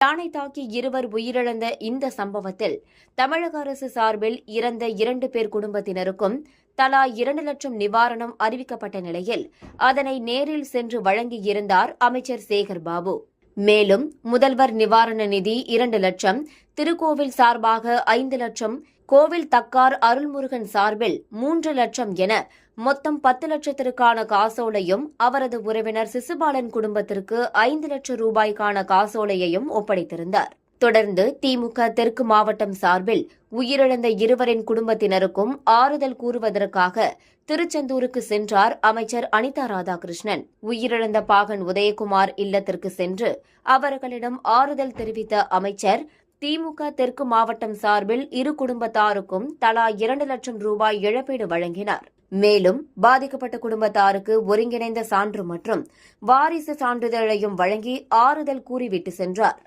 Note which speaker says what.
Speaker 1: யானை தாக்கி இருவர் உயிரிழந்த இந்த சம்பவத்தில் தமிழக அரசு சார்பில் இறந்த இரண்டு பேர் குடும்பத்தினருக்கும் தலா இரண்டு லட்சம் நிவாரணம் அறிவிக்கப்பட்ட நிலையில் அதனை நேரில் சென்று வழங்கியிருந்தார் அமைச்சர் சேகர் பாபு. மேலும் முதல்வர் நிவாரண நிதி இரண்டு லட்சம் திருக்கோவில் சார்பாக ஐந்து லட்சம் கோவில் தக்கார் அருள்முருகன் சார்பில் மூன்று லட்சம் என மொத்தம் பத்து லட்சத்திற்கான காசோலையும் அவரது உறவினர் சிசுபாலன் குடும்பத்திற்கு ஐந்து லட்சம் ரூபாய்க்கான காசோலையையும் ஒப்படைத்திருந்தார். தொடர்ந்து திமுக தெற்கு மாவட்டம் சார்பில் உயிரிழந்த இருவரின் குடும்பத்தினருக்கும் ஆறுதல் கூறுவதற்காக திருச்செந்தூருக்கு சென்றார் அமைச்சர் அனிதா ராதாகிருஷ்ணன். உயிரிழந்த பாகன் உதயகுமார் இல்லத்திற்கு சென்று அவர்களிடம் ஆறுதல் தெரிவித்த அமைச்சர் திமுக தெற்கு மாவட்டம் சார்பில் இரு குடும்பத்தாருக்கும் தலா இரண்டு லட்சம் ரூபாய் இழப்பீடு வழங்கினார். மேலும் பாதிக்கப்பட்ட குடும்பத்தாருக்கு ஒருங்கிணைந்த சான்று மற்றும் வாரிசு சான்றிதழையும் வழங்கி ஆறுதல் கூறிவிட்டு சென்றார்.